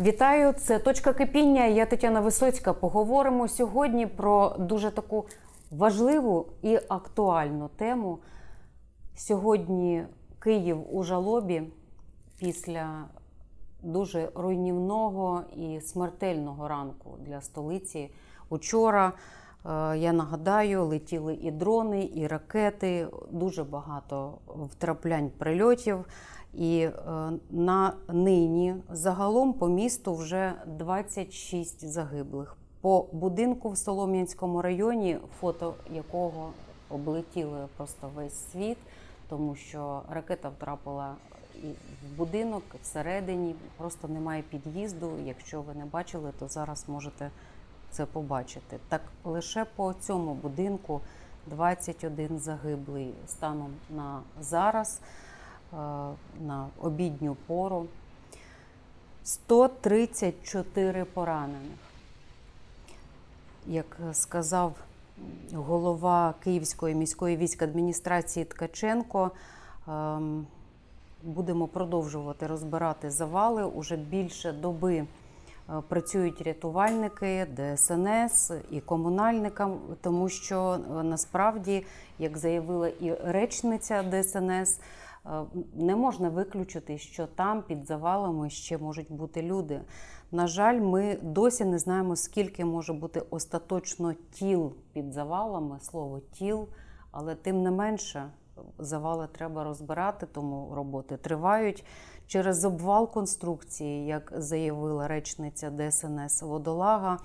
Вітаю, це точка кипіння. Я Тетяна Висоцька. Поговоримо сьогодні про дуже таку важливу і актуальну тему. Сьогодні Київ у жалобі після дуже руйнівного і смертельного ранку для столиці. Учора, я нагадаю, летіли і дрони, і ракети, дуже багато втраплянь прильотів. І е, на нині загалом по місту вже 26 загиблих. По будинку в Солом'янському районі, фото якого облетіли просто весь світ, тому що ракета втрапила в будинок всередині, просто немає під'їзду. Якщо ви не бачили, то зараз можете це побачити. Так лише по цьому будинку 21 загиблий станом на зараз е, на обідню пору. 134 поранених. Як сказав голова Київської міської військадміністрації Ткаченко, ем, будемо продовжувати розбирати завали. Уже більше доби працюють рятувальники, ДСНС і комунальникам, тому що е, насправді, як заявила і речниця ДСНС, е, не можна виключити, що там під завалами ще можуть бути люди. На жаль, ми досі не знаємо, скільки може бути остаточно тіл під завалами, слово тіл, але тим не менше завали треба розбирати, тому роботи тривають. Через обвал конструкції, як заявила речниця ДСНС Водолага,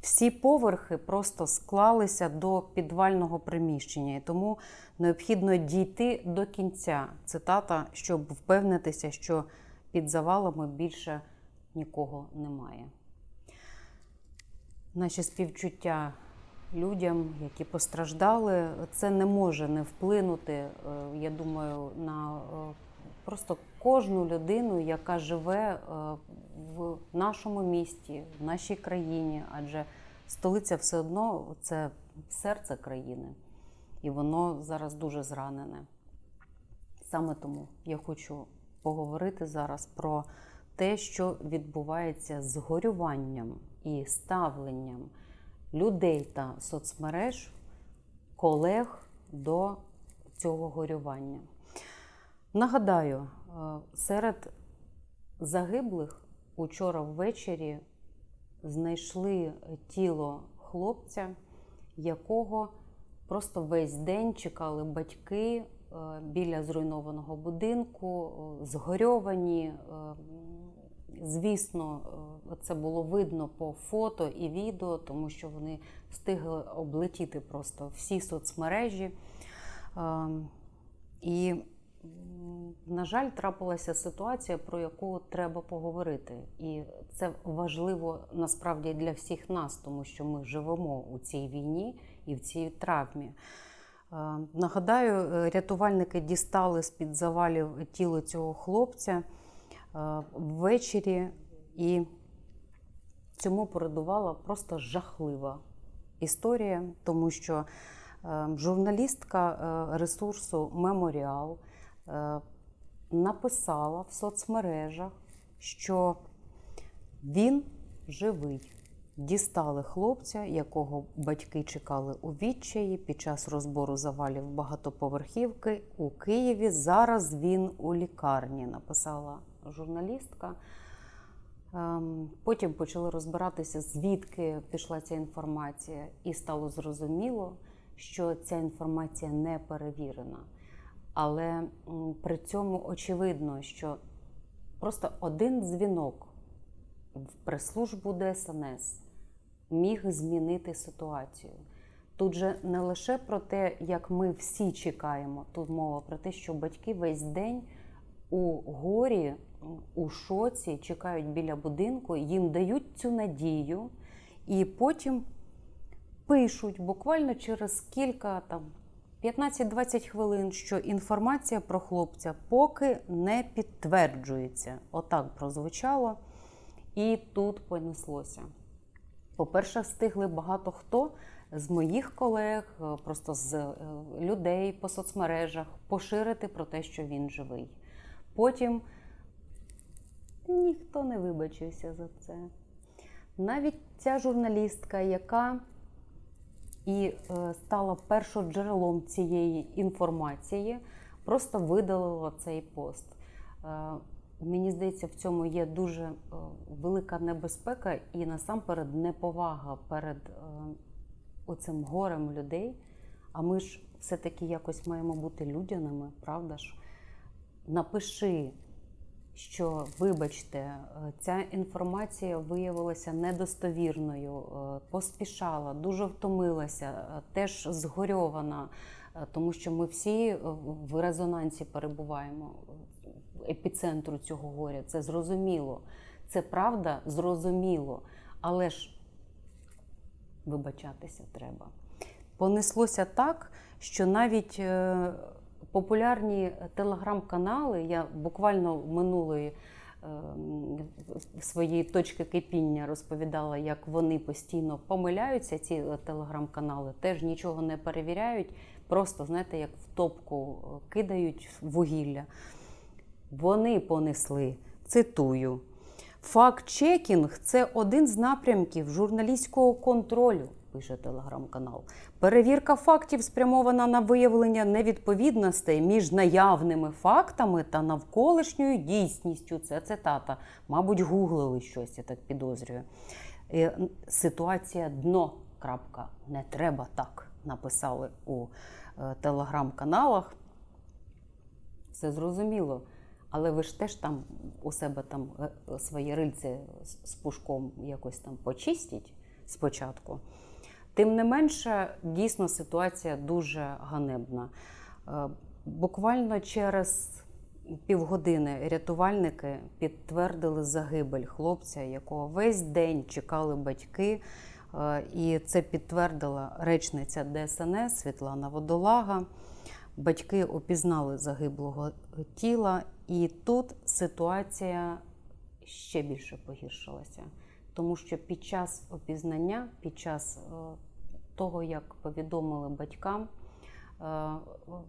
всі поверхи просто склалися до підвального приміщення, і тому необхідно дійти до кінця. Цитата, щоб впевнитися, що під завалами більше нікого немає. Наші співчуття людям, які постраждали, це не може не вплинути, е, я думаю, на е, просто кожну людину, яка живе е, в нашому місті, в нашій країні, адже столиця все одно це серце країни, і воно зараз дуже зранене. Саме тому я хочу поговорити зараз про те, що відбувається з горюванням і ставленням людей та соцмереж, колег до цього горювання. Нагадаю, е, серед загиблих учора ввечері знайшли тіло хлопця, якого просто весь день чекали батьки е, біля зруйнованого будинку, е, згорьовані. Звісно, це було видно по фото і відео, тому що вони встигли облетіти просто всі соцмережі. Е, І, на жаль, трапилася ситуація, про яку треба поговорити. І це важливо насправді для всіх нас, тому що ми живемо у цій війні і в цій травмі. Е, Нагадаю, е, рятувальники дістали з-під завалів тіло цього хлопця е, ввечері, і цьому передувала просто жахлива історія, тому що е, журналістка ресурсу Меморіал написала в соцмережах, що він живий. Дістали хлопця, якого батьки чекали у відчаї під час розбору завалів багатоповерхівки у Києві. Зараз він у лікарні, написала журналістка. Ем, Потім почали розбиратися, звідки пішла ця інформація, і стало зрозуміло, що ця інформація не перевірена. Але при цьому очевидно, що просто один дзвінок в прес-службу ДСНС міг змінити ситуацію. Тут же не лише про те, як ми всі чекаємо, тут мова про те, що батьки весь день у горі, у шоці чекають біля будинку, їм дають цю надію, і потім пишуть буквально через кілька там 15-20 хвилин, що інформація про хлопця поки не підтверджується. Отак прозвучало, і тут понеслося. По-перше, встигли багато хто з моїх колег, е, просто з е, людей по соцмережах поширити про те, що він живий. Потім Ніхто не вибачився за це. Навіть ця журналістка, яка і е, стала першоджерелом цієї інформації, просто видалила цей пост. Е, Мені здається, в цьому є дуже е, велика небезпека і насамперед неповага перед оцим горем людей. А ми ж все-таки якось маємо бути людяними, правда ж? Напиши, що, вибачте, е, ця інформація виявилася недостовірною, е, поспішала, дуже втомилася, е, теж згорьована, тому що ми всі в резонансі перебуваємо в епіцентру цього горя. Це зрозуміло. Це правда, зрозуміло. Але ж вибачатися треба. Понеслося так, що навіть популярні телеграм-канали, я буквально минулої е, в своїй точки кипіння розповідала, як вони постійно помиляються, ці е, телеграм-канали, теж нічого не перевіряють, просто, знаєте, як в топку е, кидають вугілля. Вони понесли, цитую. Факт-чекінг це один з напрямків журналістського контролю, пише телеграм-канал. Перевірка фактів спрямована на виявлення невідповідностей між наявними фактами та навколишньою дійсністю. Це цитата. Мабуть, гуглили щось, я так підозрюю. Е, Ситуація дно. Крапка. Не треба так. Написали у е, телеграм-каналах. Все зрозуміло. Але ви ж теж там у себе там е, свої рильці з пушком якось там почистіть спочатку. Тим не менше, дійсно ситуація дуже ганебна. Е, Буквально через півгодини рятувальники підтвердили загибель хлопця, якого весь день чекали батьки. Е, І це підтвердила речниця ДСНС Світлана Водолага. Батьки опізнали загиблого тіла, і тут ситуація ще більше погіршилася. Тому що під час опізнання, під час е, того, як повідомили батькам, е,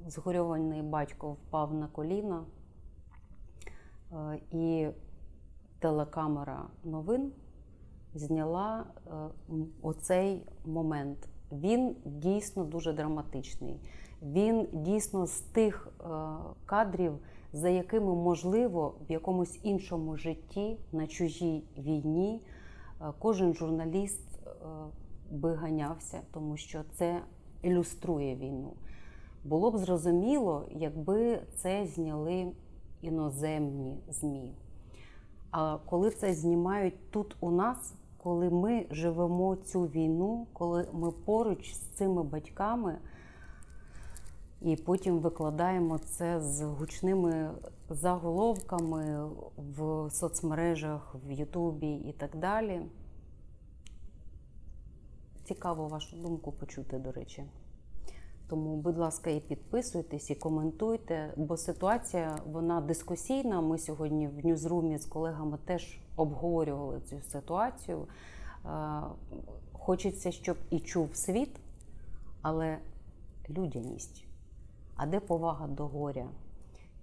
згорьований батько впав на коліна, е, і телекамера новин зняла оцей момент. Він дійсно дуже драматичний. Він дійсно з тих кадрів, за якими можливо в якомусь іншому житті на чужій війні кожен журналіст е, би ганявся, тому що це ілюструє війну. Було б зрозуміло, якби це зняли іноземні ЗМІ. А коли це знімають тут у нас, коли ми живемо цю війну, коли ми поруч з цими батьками, і потім викладаємо це з гучними заголовками в соцмережах, в Ютубі і так далі. Цікаво вашу думку почути, до речі. Тому, будь ласка, і підписуйтесь, і коментуйте, бо ситуація вона дискусійна. Ми сьогодні в ньюзрумі з колегами теж обговорювали цю ситуацію. Е, Хочеться, щоб і чув світ, але людяність. А де повага до горя?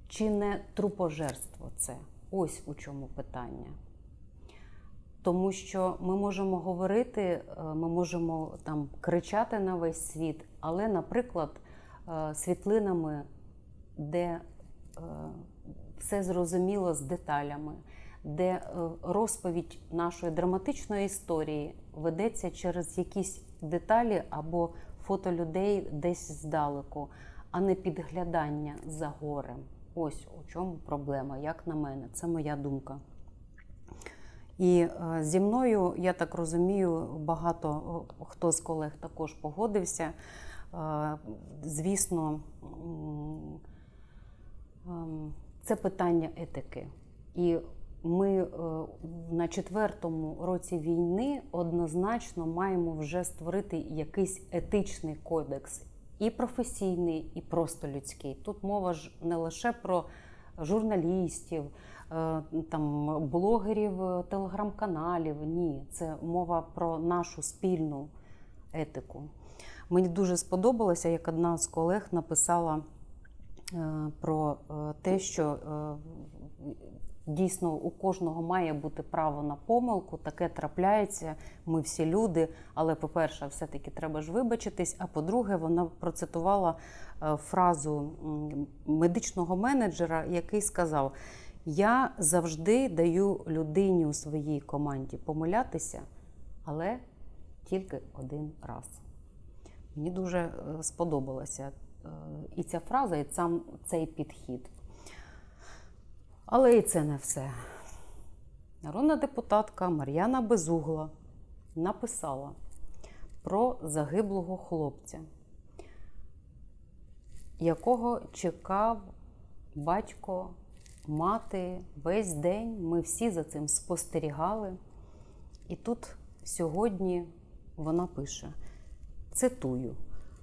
Чи не трупожерство це? Ось у чому питання. Тому що ми можемо говорити, е, ми можемо там кричати на весь світ, але, наприклад, е, світлинами, де е, все зрозуміло з деталями, де розповідь нашої драматичної історії ведеться через якісь деталі або фото людей десь здалеку, а не підглядання за горем. Ось у чому проблема, як на мене, це моя думка. І е, зі мною, я так розумію, багато хто з колег також погодився. Е, Звісно, ем, це питання етики. І ми е, на четвертому році війни однозначно маємо вже створити якийсь етичний кодекс, і професійний, і просто людський. Тут мова ж не лише про журналістів, е, там блогерів, е, телеграм-каналів. Ні, це мова про нашу спільну етику. Мені дуже сподобалося, як одна з колег написала е, про те, що Дійсно, у кожного має бути право на помилку, таке трапляється. Ми всі люди. Але, по-перше, все-таки треба ж вибачитись. А по-друге, вона процитувала е, фразу медичного менеджера, який сказав: Я завжди даю людині у своїй команді помилятися, але тільки один раз. Мені дуже е, сподобалася е, і ця фраза, і сам цей підхід. Але і це не все. Народна депутатка Мар'яна Безугла написала про загиблого хлопця, якого чекав батько, мати весь день. Ми всі за цим спостерігали. І тут сьогодні вона пише: цитую: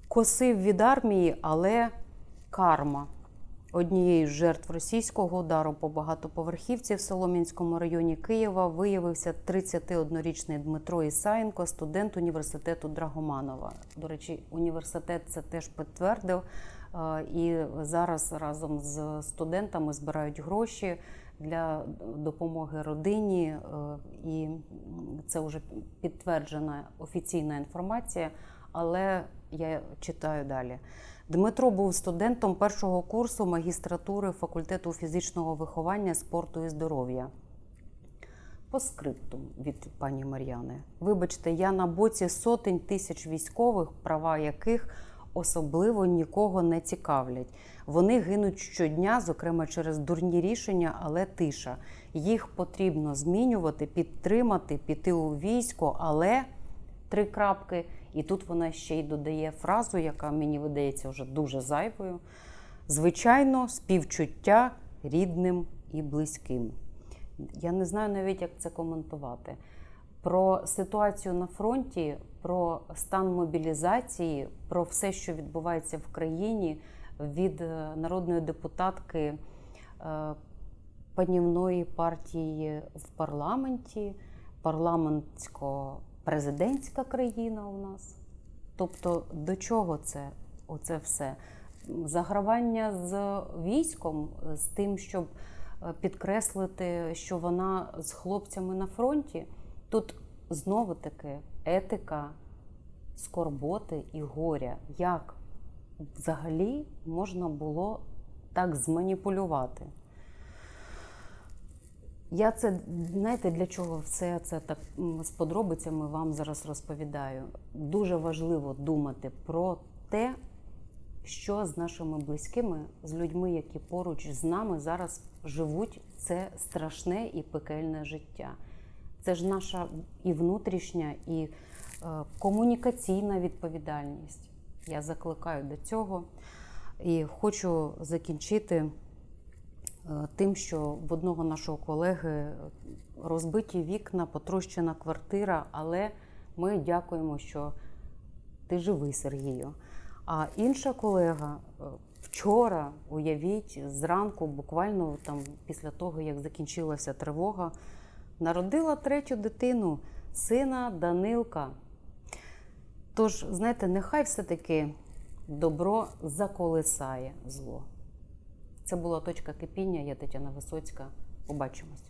косив від армії, але карма. Однією з жертв російського удару по багатоповерхівці в Солом'янському районі Києва виявився 31-річний Дмитро Ісаєнко, студент університету Драгоманова. До речі, університет це теж підтвердив. е, І зараз разом з студентами збирають гроші для допомоги родині. е, І це вже підтверджена офіційна інформація. Але я читаю далі. Дмитро був студентом першого курсу магістратури факультету фізичного виховання, спорту і здоров'я. По скриптум від пані Мар'яни. Вибачте, я на боці сотень тисяч військових, права яких особливо нікого не цікавлять. Вони гинуть щодня, зокрема через дурні рішення, але тиша. Їх потрібно змінювати, підтримати, піти у військо, але три крапки. І тут вона ще й додає фразу, яка мені видається вже дуже зайвою. Звичайно, співчуття рідним і близьким. Я не знаю навіть, як це коментувати. Про ситуацію на фронті, про стан мобілізації, про все, що відбувається в країні від е, народної депутатки е, панівної партії в парламенті, парламентсько-президентська країна у нас. Тобто, до чого це оце все? Загравання з військом, з тим, щоб е, підкреслити, що вона з хлопцями на фронті. Тут знову таки етика скорботи і горя. Як взагалі можна було так зманіпулювати? Я це, знаєте, для чого все це так з подробицями вам зараз розповідаю. Дуже важливо думати про те, що з нашими близькими, з людьми, які поруч з нами зараз живуть це страшне і пекельне життя. Це ж наша і внутрішня, і е, комунікаційна відповідальність. Я закликаю до цього і хочу закінчити тим, що в одного нашого колеги розбиті вікна, потрощена квартира, але ми дякуємо, що ти живий, Сергію. А інша колега е, вчора, уявіть, зранку, буквально там після того, як закінчилася тривога, народила третю дитину, сина Данилка. Тож, знаєте, нехай все-таки добро заколисає зло. Це була точка кипіння. Я Тетяна Висоцька. Побачимось.